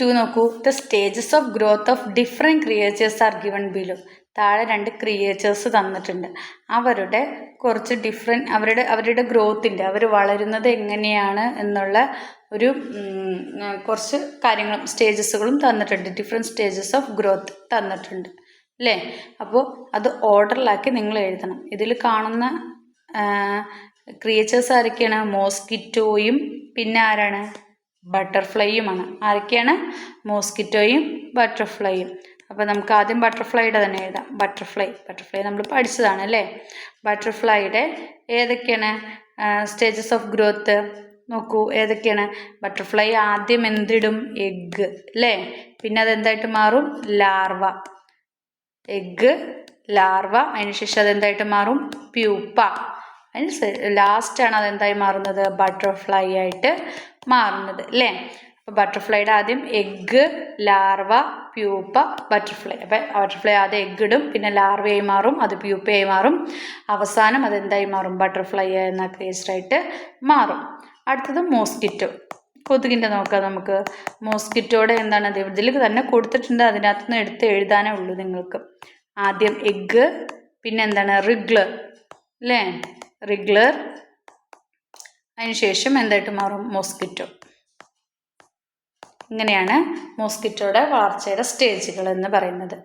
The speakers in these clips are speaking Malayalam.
ടു നോക്കൂ. The stages of growth of different creatures are given below താഴെ രണ്ട് ക്രിയേച്ചേഴ്സ് തന്നിട്ടുണ്ട്. അവരുടെ കുറച്ച് ഡിഫറെന്റ് അവരുടെ അവരുടെ ഗ്രോത്തിന്റെ അവർ വളരുന്നത് എങ്ങനെയാണ് എന്നുള്ള ഒരു കുറച്ച് കാര്യങ്ങളും സ്റ്റേജസുകളും തന്നിട്ടുണ്ട്. ഡിഫറെന്റ് സ്റ്റേജസ് ഓഫ് ഗ്രോത്ത് തന്നിട്ടുണ്ട്. അല്ലേ? അപ്പോൾ അത് ഓർഡറിലാക്കി നിങ്ങൾ എഴുതണം. ഇതിൽ കാണുന്ന ക്രിയേച്ചേഴ്സ് ആരൊക്കെയാണ്? മോസ്കിറ്റോയും പിന്നെ ആരാണ്? ബട്ടർഫ്ലൈയുമാണ്. ആരൊക്കെയാണ്? മോസ്കിറ്റോയും ബട്ടർഫ്ലൈയും. അപ്പോൾ നമുക്ക് ആദ്യം ബട്ടർഫ്ലൈയുടെ തന്നെ എഴുതാം. ബട്ടർഫ്ലൈ. ബട്ടർഫ്ലൈ നമ്മൾ പഠിച്ചതാണ് അല്ലേ? ബട്ടർഫ്ലൈയുടെ ഏതൊക്കെയാണ്? സ്റ്റേജസ് ഓഫ് ഗ്രോത്ത് നോക്കൂ ഏതൊക്കെയാണ്? ബട്ടർഫ്ലൈ ആദ്യം എന്തിടും? എഗ്ഗ് അല്ലേ? പിന്നെ അതെന്തായിട്ട് മാറും? ലാർവ. എഗ്ഗ് ലാർവ അതിനുശേഷം അതെന്തായിട്ട് മാറും? പ്യൂപ്പ. അതിന് ലാസ്റ്റാണ് അതെന്തായി മാറുന്നത്? ബട്ടർഫ്ലൈ ആയിട്ട് മാറുന്നത് അല്ലേ? അപ്പോൾ ബട്ടർഫ്ലൈയുടെ ആദ്യം എഗ്ഗ് ലാർവ പ്യൂപ്പ ബട്ടർഫ്ലൈ അപ്പം ബട്ടർഫ്ലൈ ആദ്യം എഗ്ഗ് ഇടും പിന്നെ ലാർവയായി മാറും അത് പ്യൂപ്പയായി മാറും. അവസാനം അതെന്തായി മാറും? ബട്ടർഫ്ലൈ എന്ന ക്രിയേച്ചറായിട്ട് മാറും. അടുത്തത് മോസ്കിറ്റോ കൊതുകിന്റെ നോക്കാം നമുക്ക്. മോസ്കിറ്റോടെ എന്താണ്? ഇത് ഇതിൽ തന്നെ കൊടുത്തിട്ടുണ്ട്. അതിനകത്ത് നിന്ന് എടുത്ത് എഴുതാനേ ഉള്ളൂ നിങ്ങൾക്ക്. ആദ്യം എഗ്ഗ് പിന്നെ എന്താണ്? റിഗ്ലർ അല്ലേ? റിഗ്ലർ അതിനുശേഷം എന്തായിട്ട് മാറും? മോസ്കിറ്റോ ഇങ്ങനെയാണ് മോസ്കിറ്റോയുടെ വളർച്ചയുടെ സ്റ്റേജുകൾ എന്ന് പറയുന്നത്.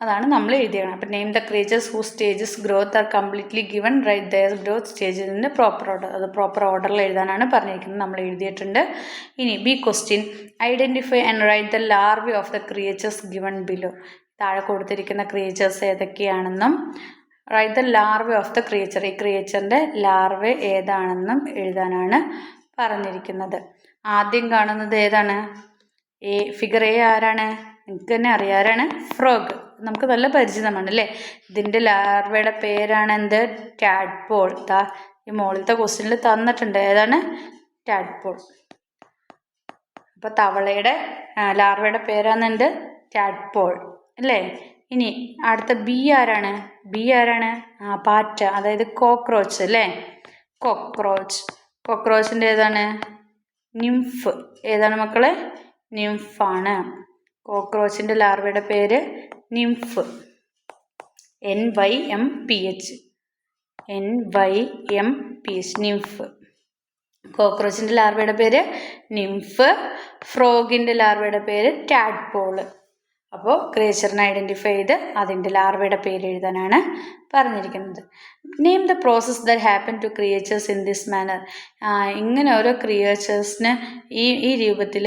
അതാണ് നമ്മൾ എഴുതിയത് അപ്പം name the creatures who stages growth are completely given write their growth സ്റ്റേജിൽ നിന്ന് പ്രോപ്പർ ഓർഡർ അത് പ്രോപ്പർ ഓർഡറിൽ എഴുതാനാണ് പറഞ്ഞിരിക്കുന്നത്. നമ്മൾ എഴുതിയിട്ടുണ്ട്. ഇനി B question identify and write the larvae of the creatures given below താഴെ കൊടുത്തിരിക്കുന്ന creatures ഏതൊക്കെയാണെന്നും write the larva of the creature ഈ ക്രിയേച്ചറിന്റെ ലാർവ ഏതാണെന്നും എഴുതാനാണ് പറഞ്ഞിരിക്കുന്നത്. ആദ്യം കാണുന്നത് ഏതാണ്? എ ഫിഗർ എ ആരാണ്? നിങ്ങൾക്ക് തന്നെ അറിയാറാണ് ഫ്രോഗ് നമുക്ക് നല്ല പരിചിതമാണ് അല്ലേ? ഇതിന്റെ ലാർവയുടെ പേരാണ് എന്ത് ടാഡ്പോൾ താ ഈ മുകളിലത്തെ ക്വസ്റ്റ്യനിൽ തന്നിട്ടുണ്ട്. ഏതാണ്? ടാഡ്പോൾ അപ്പോൾ തവളയുടെ ലാർവയുടെ പേരാണെന്നുണ്ട് ടാഡ്പോൾ അല്ലേ? ഇനി അടുത്ത ബി ആരാണ്? ബി ആരാണ്? ആ പാറ്റ അതായത് കോക്രോച്ച് അല്ലേ? കോക്രോച്ച് കോക്രോച്ചിന്റെ ഏതാണ്? നിംഫ് ഏതാണ് മക്കളെ? നിംഫാണ് കോക്രോച്ചിന്റെ ലാർവയുടെ പേര് nymph N Y M P H N Y M P H nymph കോക്രോച്ചിന്റെ ലാർവയുടെ പേര് നിംഫ് ഫ്രോഗിന്റെ ലാർവയുടെ പേര് ടാഡ്പോൾ അപ്പോൾ ക്രിയേച്ചറിനെ ഐഡന്റിഫൈ ചെയ്ത് അതിന്റെ ലാർവയുടെ പേര് എഴുതാനാണ് പറഞ്ഞിരിക്കുന്നത്. Name the process the happen to creatures in this manner ഇങ്ങനെ ഓരോ ക്രിയേച്ചേഴ്സിന് ഈ ഈ രൂപത്തിൽ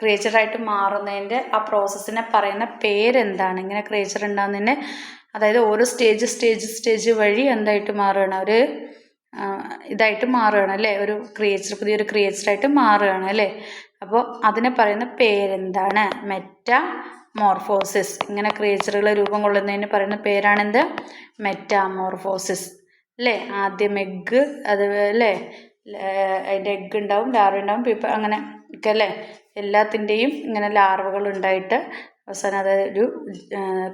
ക്രിയേച്ചറായിട്ട് മാറുന്നതിന്റെ ആ പ്രോസസ്സിനെ പറയുന്ന പേരെന്താണ് ഇങ്ങനെ ക്രിയേച്ചർ ഉണ്ടാകുന്നതിന്റെ അതായത് ഓരോ സ്റ്റേജ് സ്റ്റേജ് സ്റ്റേജ് വഴി എന്തായിട്ട് മാറുകയാണ്? ഒരു ഇതായിട്ട് മാറുകയാണ് അല്ലേ? ഒരു ക്രിയേച്ചർ പുതിയൊരു ക്രിയേച്ചറായിട്ട് മാറുകയാണ് അല്ലേ? അപ്പോൾ അതിനെ പറയുന്ന പേരെന്താണ്? മെറ്റ മോർഫോസിസ് ഇങ്ങനെ ക്രീച്ചറുകൾ രൂപം കൊള്ളുന്നതിന് പറയുന്ന പേരാണെന്ത്? മെറ്റാമോർഫോസിസ്. അല്ലേ ആദ്യം എഗ്ഗ് അത് അല്ലേ അതിന്റെ എഗ്ഗ് ഉണ്ടാവും ലാർവ ഉണ്ടാവും പിപ്പ അങ്ങനെ ഒക്കെ അല്ലേ എല്ലാത്തിന്റെയും ഇങ്ങനെ ലാർവകൾ ഉണ്ടായിട്ട് അവസാനം അത് ഒരു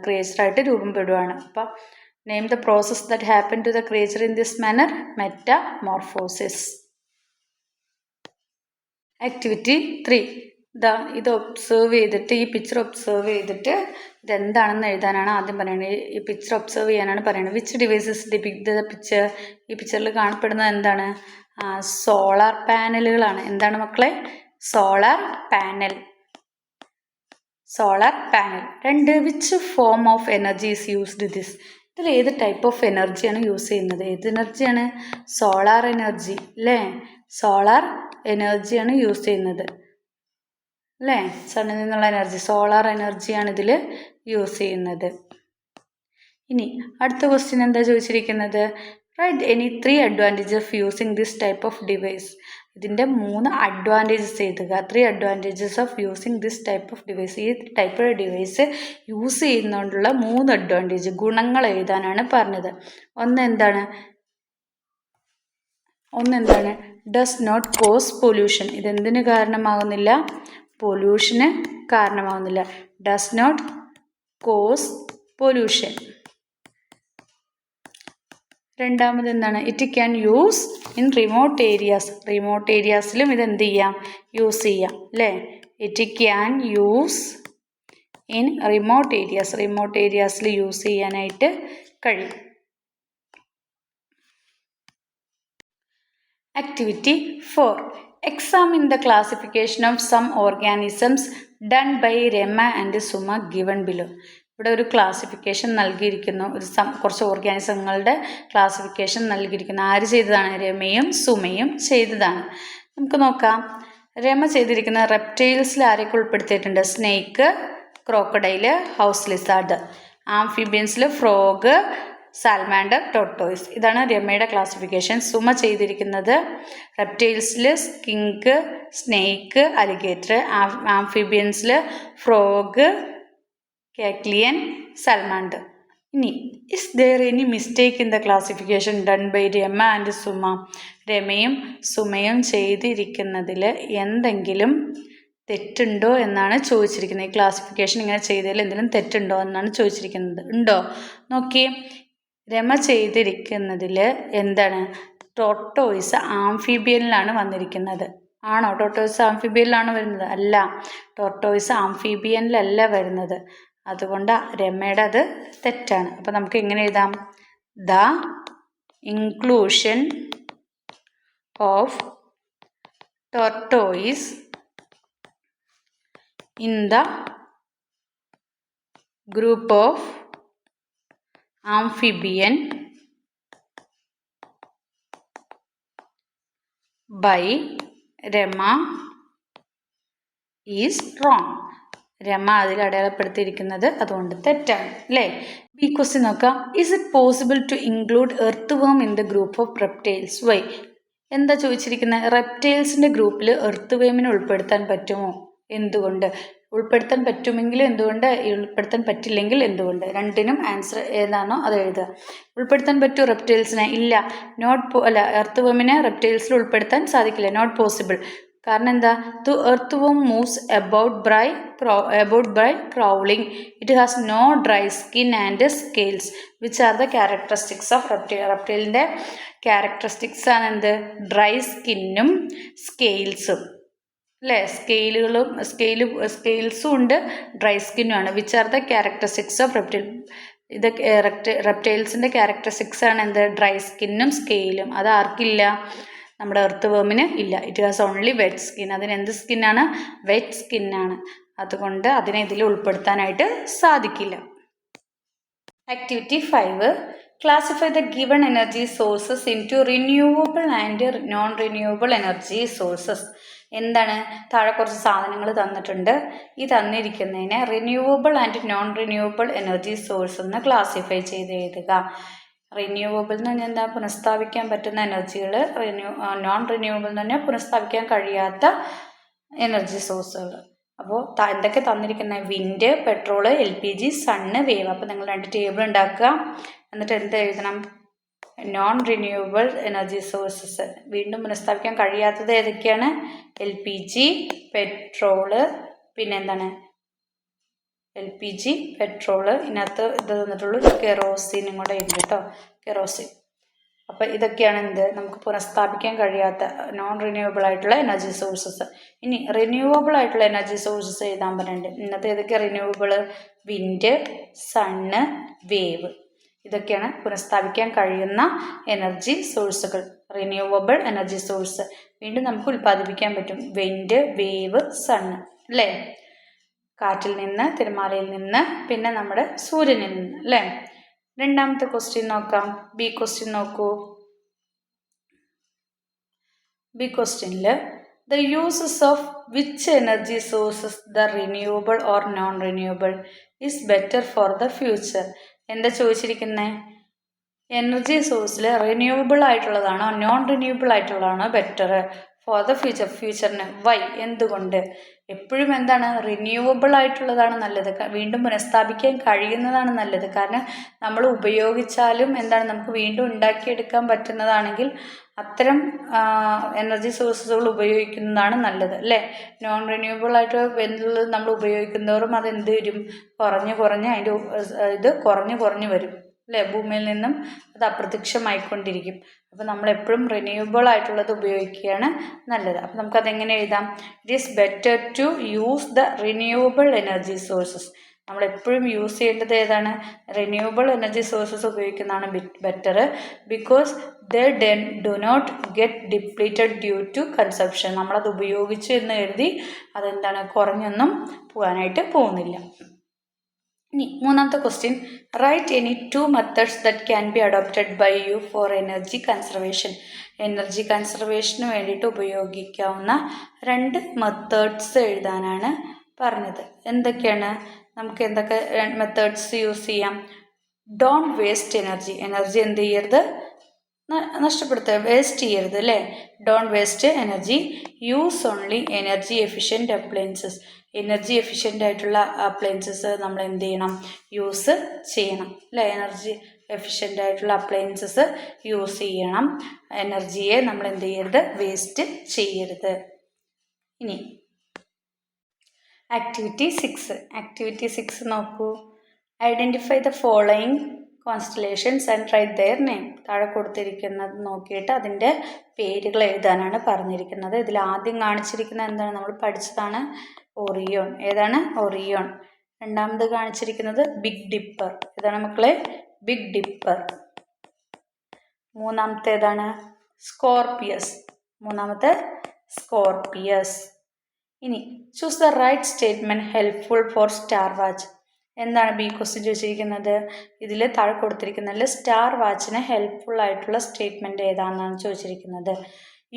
ക്രിയേച്ചറായിട്ട് രൂപം പെടുവാണ് അപ്പം name the process that happen to the creature in this manner metamorphosis activity three ഇതാ ഇത് ഒബ്സേർവ് ചെയ്തിട്ട് ഈ പിക്ചർ ഒബ്സേർവ് ചെയ്തിട്ട് ഇതെന്താണെന്ന് എഴുതാനാണ് ആദ്യം പറയുന്നത് ഈ- പിക്ചർ ഒബ്സേർവ് ചെയ്യാനാണ് പറയുന്നത് which devices depict the picture ഈ പിക്ചറിൽ കാണപ്പെടുന്നത് എന്താണ്? സോളാർ പാനലുകളാണ് എന്താണ് മക്കളെ? സോളാർ പാനൽ സോളാർ പാനൽ രണ്ട് which form of energy is used this ഇതിൽ ഏത് ടൈപ്പ് ഓഫ് എനർജിയാണ് യൂസ് ചെയ്യുന്നത്? ഏത് എനർജിയാണ് സോളാർ എനർജി അല്ലേ സോളാർ എനർജിയാണ് യൂസ് ചെയ്യുന്നത്. അല്ലേ സണ്ണിൽ നിന്നുള്ള എനർജി സോളാർ എനർജിയാണ് ഇതിൽ യൂസ് ചെയ്യുന്നത്. ഇനി അടുത്ത ക്വസ്റ്റ്യൻ എന്താ ചോദിച്ചിരിക്കുന്നത്? Write any three advantage of using this type of device ഇതിന്റെ മൂന്ന് അഡ്വാന്റേജസ് എഴുതുക. Three advantages of using this type of device ഈ ടൈപ്പ് ഡിവൈസ് യൂസ് ചെയ്യുന്നതുകൊണ്ടുള്ള മൂന്ന് അഡ്വാന്റേജ് ഗുണങ്ങൾ എഴുതാനാണ് പറഞ്ഞത്. ഒന്ന് എന്താണ്? ഒന്ന് എന്താണ്? ഡസ് നോട്ട് കോസ് പൊല്യൂഷൻ ഇതെന്തിന് കാരണമാകുന്നില്ല പൊല്യൂഷന് കാരണമാകുന്നില്ല ഡസ് നോട്ട് കോസ് പൊല്യൂഷൻ രണ്ടാമത് എന്താണ്? It can use in remote areas remote ഏരിയാസിലും ഇത് എന്ത് ചെയ്യാം? യൂസ് ചെയ്യാം അല്ലേ it can use in remote areas remote ഏരിയാസിൽ use ചെയ്യാനായിട്ട് കഴിയും. Activity for examine the classification of some organisms done by Rama and Suma given below ഇവിടെ ഒരു ക്ലാസിഫിക്കേഷൻ നൽകിയിരിക്കുന്നു. ഒരു സം കുറച്ച് ഓർഗാനിസങ്ങളുടെ ക്ലാസിഫിക്കേഷൻ നൽകിയിരിക്കുന്നു. ആര് ചെയ്തതാണ്? രമയും സുമയും ചെയ്തതാണ്. നമുക്ക് നോക്കാം. രമ ചെയ്തിരിക്കുന്ന റെപ്റ്റൈൽസിൽ ആരെയൊക്കെ ഉൾപ്പെടുത്തിയിട്ടുണ്ട്? സ്നേക്ക് ക്രോക്കഡൈൽ ഹൗസ് ലിസാർഡ് ആംഫിബിയൻസിൽ ഫ്രോഗ് സാൽമാൻഡർ ടോട്ടോയ്സ് ഇതാണ് രമയുടെ ക്ലാസിഫിക്കേഷൻ സുമ ചെയ്തിരിക്കുന്നത് റെപ്റ്റൈൽസിൽ സ്കിങ്ക് സ്നേക്ക് അലിഗേറ്റർ ആംഫിബിയൻസിൽ ഫ്രോഗ് കാക്ലിയൻ സൽമാൻഡർ ഇനി is there any mistake in the classification done by Rama and Suma? രമയും സുമയും ചെയ്തിരിക്കുന്നതിൽ എന്തെങ്കിലും തെറ്റുണ്ടോ എന്നാണ് ചോദിച്ചിരിക്കുന്നത്. ഈ ക്ലാസിഫിക്കേഷൻ ഇങ്ങനെ ചെയ്തതിൽ എന്തെങ്കിലും തെറ്റുണ്ടോ എന്നാണ് ചോദിച്ചിരിക്കുന്നത്. ഉണ്ടോ? നോക്കി രമ ചെയ്തിരിക്കുന്നതിൽ എന്താണ്? ടോട്ടോയിസ് ആംഫിബിയനിലാണ് വന്നിരിക്കുന്നത്. ആണോ? ടോട്ടോയിസ് ആംഫിബിയനിലാണ് വരുന്നത്. അല്ല. ടോട്ടോയിസ് ആംഫിബിയനിലല്ല വരുന്നത്. അതുകൊണ്ട് രമയുടെ അത് തെറ്റാണ്. അപ്പോൾ നമുക്ക് എങ്ങനെ എഴുതാം? The inclusion of tortoise in the group of amphibian by Rama is wrong. Rama അതിൽ അടയാളപ്പെടുത്തിയിരിക്കുന്നത് അതുകൊണ്ട് തെറ്റാണ് അല്ലേ? ബി ക്വസ്റ്റ്യൻ നോക്കാം. Is it possible to include earthworm in the group of reptiles why എന്താ ചോദിച്ചിരിക്കുന്നത് റെപ്റ്റൈൽസിന്റെ ഗ്രൂപ്പിൽ എർത്ത് വേമിനെ ഉൾപ്പെടുത്താൻ പറ്റുമോ? എന്തുകൊണ്ട്? ഉൾപ്പെടുത്താൻ പറ്റുമെങ്കിൽ എന്തുകൊണ്ട്? ഉൾപ്പെടുത്താൻ പറ്റില്ലെങ്കിൽ എന്തുകൊണ്ട്? രണ്ടിനും ആൻസർ ഏതാണോ അത് എഴുതുക. ഉൾപ്പെടുത്താൻ പറ്റുമോ റെപ്റ്റൈൽസിനെ ഇല്ല. നോട്ട് അല്ല എർത്ത് വേമിനെ റെപ്റ്റൈൽസിൽ ഉൾപ്പെടുത്താൻ സാധിക്കില്ല. നോട്ട് പോസിബിൾ കാരണം എന്താ to earthworm moves about by about by crawling it has no dry skin and scales which are the characteristics of reptile റെപ്റ്റൈലിന്റെ characteristics ആണ് എന്ത്? ഡ്രൈ സ്കിന്നും സ്കെയിൽസും അല്ലേ? സ്കെയിലുകളും സ്കെയിൽ സ്കെയിൽസും ഉണ്ട് ഡ്രൈ സ്കിന്നും ആണ്. Which are the characteristics of reptile ഇത് റെപ്റ്റൈൽസിന്റെ ക്യാരക്ടറിസ്റ്റിക്സ് ആണ് എന്ത്? ഡ്രൈ സ്കിന്നും സ്കെയിലും അത് ആർക്കില്ല? നമ്മുടെ എർത്ത് വേമിന് ഇല്ല. It has only wet skin അതിന് എന്ത് സ്കിന്നാണ് വെറ്റ് സ്കിന്നാണ് അതുകൊണ്ട് അതിനെ ഇതിൽ ഉൾപ്പെടുത്താനായിട്ട് സാധിക്കില്ല. Activity five classify the given energy sources into renewable and non renewable energy sources എന്താണ്? താഴെ കുറച്ച് സാധനങ്ങൾ തന്നിട്ടുണ്ട്. ഈ തന്നിരിക്കുന്നതിനെ renewable and non renewable energy source എന്ന് ക്ലാസിഫൈ ചെയ്ത് എഴുതുക റിന്യൂവബിൾ എന്ന് പറഞ്ഞാൽ എന്താ പുനഃസ്ഥാപിക്കാൻ പറ്റുന്ന എനർജികൾ റിന്യൂ നോൺ റിന്യൂവബിൾ എന്ന് പറഞ്ഞാൽ പുനഃസ്ഥാപിക്കാൻ കഴിയാത്ത എനർജി സോഴ്സുകൾ അപ്പോൾ എന്തൊക്കെ തന്നിരിക്കുന്ന? Wind petrol L P G sun wave അപ്പോൾ നിങ്ങൾ രണ്ട് ടേബിൾ ഉണ്ടാക്കുക. എന്നിട്ട് എന്ത് എഴുതണം? നോൺ റിന്യൂവബിൾ എനർജി സോഴ്സസ് വീണ്ടും പുനഃസ്ഥാപിക്കാൻ കഴിയാത്തത് ഏതൊക്കെയാണ്? എൽ പി ജി പെട്രോൾ പിന്നെ എന്താണ്? എൽ പി ജി പെട്രോൾ ഇതിനകത്ത് ഇത് തന്നിട്ടുള്ളൂ കെറോസിനും കൂടെ ഉണ്ട് കേട്ടോ കെറോസിൻ അപ്പോൾ ഇതൊക്കെയാണ് എന്ത്? നമുക്ക് പുനഃസ്ഥാപിക്കാൻ കഴിയാത്ത നോൺ റിന്യൂവബിൾ ആയിട്ടുള്ള എനർജി സോഴ്സസ് ഇനി റിന്യൂവബിൾ ആയിട്ടുള്ള എനർജി സോഴ്സസ് എഴുതാൻ പറയുന്നുണ്ട് ഇന്നത്തെ ഏതൊക്കെ റിന്യൂവബിൾ വിൻഡ് സണ്ണ് വേവ് ഇതൊക്കെയാണ് പുനഃസ്ഥാപിക്കാൻ കഴിയുന്ന എനർജി സോഴ്സുകൾ റിന്യൂവബിൾ എനർജി സോഴ്സ് വീണ്ടും നമുക്ക് ഉൽപ്പാദിപ്പിക്കാൻ പറ്റും. വിൻഡ് വേവ് സണ്ണ് അല്ലേ കാറ്റിൽ നിന്ന് തിരമാലയിൽ നിന്ന് പിന്നെ നമ്മുടെ സൂര്യനിൽ നിന്ന് അല്ലേ? രണ്ടാമത്തെ ക്വസ്റ്റ്യൻ നോക്കാം. ബി ക്വസ്റ്റ്യൻ നോക്കൂ. ബി ക്വസ്റ്റ്യനിൽ the uses of which energy sources the renewable or non renewable is better for the future എന്താ ചോദിച്ചിരിക്കുന്നത് എനർജി സോഴ്സിൽ റിന്യൂവബിൾ ആയിട്ടുള്ളതാണോ നോൺ റിന്യൂവബിൾ ആയിട്ടുള്ളതാണോ ബെറ്റർ ഫോർ ദ ഫ്യൂച്ചർ ഫ്യൂച്ചറിന് വൈ എന്തുകൊണ്ട്? എപ്പോഴും എന്താണ്? റിന്യൂവബിൾ ആയിട്ടുള്ളതാണ് നല്ലത്. വീണ്ടും പുനഃസ്ഥാപിക്കാൻ കഴിയുന്നതാണ് നല്ലത്. കാരണം നമ്മൾ ഉപയോഗിച്ചാലും എന്താണ്? നമുക്ക് വീണ്ടും ഉണ്ടാക്കിയെടുക്കാൻ പറ്റുന്നതാണെങ്കിൽ അത്തരം എനർജി സോഴ്സുകൾ ഉപയോഗിക്കുന്നതാണ് നല്ലത് അല്ലേ? നോൺ റിന്യൂവബിൾ ആയിട്ട് എന്തുള്ളത് നമ്മൾ ഉപയോഗിക്കുന്നവരും അത് എന്ത് വരും? കുറഞ്ഞ് കുറഞ്ഞ് അതിന്റെ ഇത് കുറഞ്ഞ് കുറഞ്ഞ് വരും. അല്ലേ? ഭൂമിയിൽ നിന്നും അത് അപ്രത്യക്ഷമായിക്കൊണ്ടിരിക്കും. അപ്പോൾ നമ്മൾ എപ്പോഴും റിന്യൂവബിൾ ആയിട്ടുള്ളത് ഉപയോഗിക്കുകയാണ് നല്ലത്. അപ്പോൾ നമുക്കതെങ്ങനെ എഴുതാം? It is better to use the renewable energy sources നമ്മൾ എപ്പോഴും യൂസ് ചെയ്യേണ്ടത് ഏതാണ്? റിന്യൂവബിൾ എനർജി സോഴ്സസ് ഉപയോഗിക്കുന്നതാണ് better because the then do not get depleted due to consumption നമ്മളത് ഉപയോഗിച്ചു എന്ന് കരുതി അതെന്താണ്? കുറഞ്ഞൊന്നും പോകാനായിട്ട് പോകുന്നില്ല. ഇനി മൂന്നാമത്തെ question write any two methods that can be adopted by you for energy conservation energy കൺസർവേഷന് വേണ്ടിയിട്ട് ഉപയോഗിക്കാവുന്ന രണ്ട് മെത്തേഡ്സ് എഴുതാനാണ് പറഞ്ഞത്. എന്തൊക്കെയാണ്? നമുക്ക് എന്തൊക്കെ മെത്തേഡ്സ് യൂസ് ചെയ്യാം? ഡോണ്ട് വേസ്റ്റ് എനർജി എനർജി എന്ത് ചെയ്യരുത്? നഷ്ടപ്പെടുത്തുക. വേസ്റ്റ് ചെയ്യരുത് അല്ലേ? Don't waste energy use only energy efficient appliances energy efficient ആയിട്ടുള്ള അപ്ലയൻസസ് നമ്മൾ എന്ത് ചെയ്യണം? യൂസ് ചെയ്യണം. അല്ലേ? എനർജി എഫിഷ്യന്റ് ആയിട്ടുള്ള അപ്ലയൻസസ് യൂസ് ചെയ്യണം. എനർജിയെ നമ്മൾ എന്ത് ചെയ്യരുത്? വേസ്റ്റ് ചെയ്യരുത്. ഇനി ആക്ടിവിറ്റി സിക്സ് ആക്ടിവിറ്റി സിക്സ് നോക്കൂ. Identify the following constellations and write their name താഴെ കൊടുത്തിരിക്കുന്നത് നോക്കിയിട്ട് അതിന്റെ പേരുകൾ എഴുതാനാണ് പറഞ്ഞിരിക്കുന്നത്. ഇതിൽ ആദ്യം കാണിച്ചിരിക്കുന്നത് എന്താണ്? നമ്മൾ പഠിച്ചതാണ് ഒറിയോൺ. ഏതാണ്? ഒറിയോൺ. രണ്ടാമത് കാണിച്ചിരിക്കുന്നത് ബിഗ് ഡിപ്പർ ഏതാണ് മക്കളെ? ബിഗ് ഡിപ്പർ മൂന്നാമത്തെ ഏതാണ്? സ്കോർപിയസ് മൂന്നാമത്തെ സ്കോർപിയസ് ഇനി choose the right statement helpful for star watch എന്താണ് ബി ക്വസ്റ്റ്യൻ ചോദിച്ചിരിക്കുന്നത്? ഇതിൽ താഴെ കൊടുത്തിരിക്കുന്നതിൽ സ്റ്റാർ വാച്ചിന് ഹെൽപ്ഫുൾ ആയിട്ടുള്ള സ്റ്റേറ്റ്മെന്റ് ഏതാണെന്നാണ് ചോദിച്ചിരിക്കുന്നത്?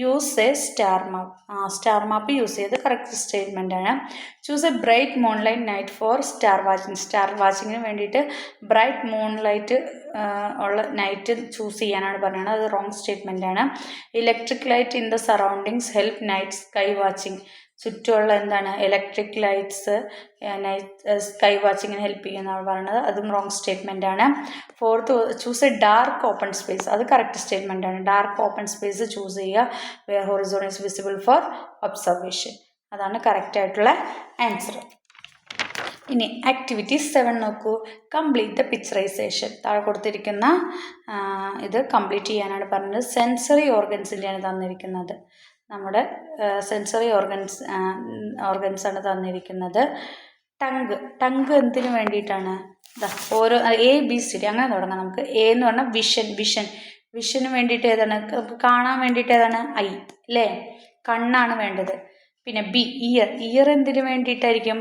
യൂസ് എ സ്റ്റാർ മാപ്പ് ആ സ്റ്റാർ മാപ്പ് യൂസ് ചെയ്ത് കറക്റ്റ് സ്റ്റേറ്റ്മെന്റ് ആണ്. Choose a bright moon light night for star watching star വാച്ചിങ്ങിന് വേണ്ടിയിട്ട് ബ്രൈറ്റ് മൂൺ ലൈറ്റ് ഉള്ള നൈറ്റ് ചൂസ് ചെയ്യാനാണ് പറയുന്നത് അത് റോങ് സ്റ്റേറ്റ്മെന്റ് ആണ്. Electric light in the surroundings help night sky watching ചുറ്റുമുള്ള എന്താണ് ഇലക്ട്രിക് ലൈറ്റ്സ് നൈറ്റ് സ്കൈ വാച്ചിങ്ങിന് ഹെൽപ്പ് ചെയ്യുന്നതാണ് പറയുന്നത്. അതും റോങ് സ്റ്റേറ്റ്മെന്റ് ആണ്. Fourth choose a dark open space അത് കറക്റ്റ് സ്റ്റേറ്റ്മെന്റ് ആണ്. ഡാർക്ക് ഓപ്പൺ സ്പേസ് ചൂസ് ചെയ്യുക. Where horizon is visible for observation അതാണ് കറക്റ്റ് ആയിട്ടുള്ള ആൻസർ ഇനി ആക്ടിവിറ്റി സെവൻ നോക്കൂ. കംപ്ലീറ്റ് ദ പിക്ചറൈസേഷൻ താഴെ കൊടുത്തിരിക്കുന്ന ഇത് കംപ്ലീറ്റ് ചെയ്യാനാണ് പറഞ്ഞത്. സെൻസറി ഓർഗൻസിന്റെയാണ് തന്നിരിക്കുന്നത്. നമ്മുടെ സെൻസറി ഓർഗൻസ് ഓർഗൻസാണ് തന്നിരിക്കുന്നത്. ടങ്ക് ടങ്ക് എന്തിനു വേണ്ടിയിട്ടാണ്? ഓരോ എ ബി സി ഡി അങ്ങനെ തുടങ്ങാം നമുക്ക്. എ എന്ന് പറഞ്ഞാൽ വിഷൻ വിഷൻ വിഷന് വേണ്ടിയിട്ട് ഏതാണ്? കാണാൻ വേണ്ടിയിട്ട് ഏതാണ്? ഐ അല്ലേ? കണ്ണാണ് വേണ്ടത്. പിന്നെ ബി ഇയർ ഇയർ എന്തിനു വേണ്ടിയിട്ടായിരിക്കും?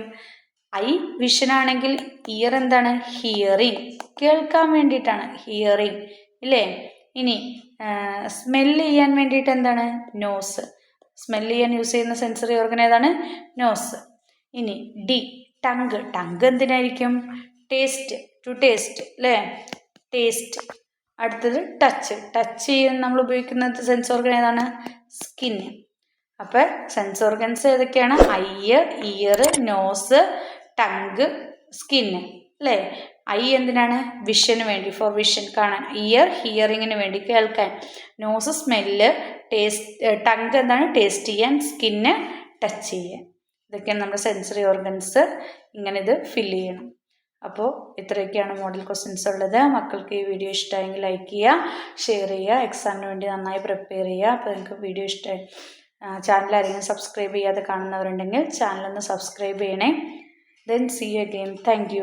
ഐ വിഷനാണെങ്കിൽ ഇയർ എന്താണ്? ഹിയറിങ് കേൾക്കാൻ വേണ്ടിയിട്ടാണ് ഹിയറിങ് ഇല്ലേ? ഇനി സ്മെല്ല് ചെയ്യാൻ വേണ്ടിയിട്ട് എന്താണ്? നോസ് സ്മെല്ല് ചെയ്യാൻ യൂസ് ചെയ്യുന്ന സെൻസറി ഓർഗൻ ഏതാണ്? നോസ് ഇനി ഡി ടങ്ക് ടങ്ക് എന്തിനായിരിക്കും? ടേസ്റ്റ് ടു ടേസ്റ്റ് അല്ലേ ടേസ്റ്റ് അടുത്തത് ടച്ച് ടച്ച് ചെയ്യാൻ നമ്മൾ ഉപയോഗിക്കുന്ന സെൻസ് ഓർഗൻ ഏതാണ്? സ്കിന്ന് അപ്പോൾ സെൻസ് ഓർഗൻസ് ഏതൊക്കെയാണ്? Eye ear nose tongue skin അല്ലേ ഐ എന്തിനാണ്? വിഷന് വേണ്ടി ഫോർ വിഷൻ കാണാൻ. ഇയർ ഹിയറിങ്ങിന് വേണ്ടി കേൾക്കാൻ. നോസ് സ്മെല്ല് ടേസ്റ്റ് ടങ്ക് എന്താണ്? ടേസ്റ്റ് ചെയ്യാൻ സ്കിന്ന് ടച്ച് ചെയ്യാൻ. ഇതൊക്കെയാണ് നമ്മുടെ സെൻസറി ഓർഗൻസ് ഇങ്ങനെ ഇത് ഫില്ല് ചെയ്യണം. അപ്പോൾ ഇത്രയൊക്കെയാണ് മോഡൽ ക്വസ്റ്റ്യൻസ് ഉള്ളത്. മക്കൾക്ക് ഈ വീഡിയോ ഇഷ്ടമായെങ്കിൽ ലൈക്ക് ചെയ്യുക ഷെയർ ചെയ്യുക എക്സാമിന് വേണ്ടി നന്നായി പ്രിപ്പയർ ചെയ്യുക. അപ്പോൾ നിങ്ങൾക്ക് വീഡിയോ ഇഷ്ടമായി ചാനൽ ആരെങ്കിലും സബ്സ്ക്രൈബ് ചെയ്യാതെ കാണുന്നവരുണ്ടെങ്കിൽ ചാനലൊന്ന് സബ്സ്ക്രൈബ് ചെയ്യണേ. Then see you again thank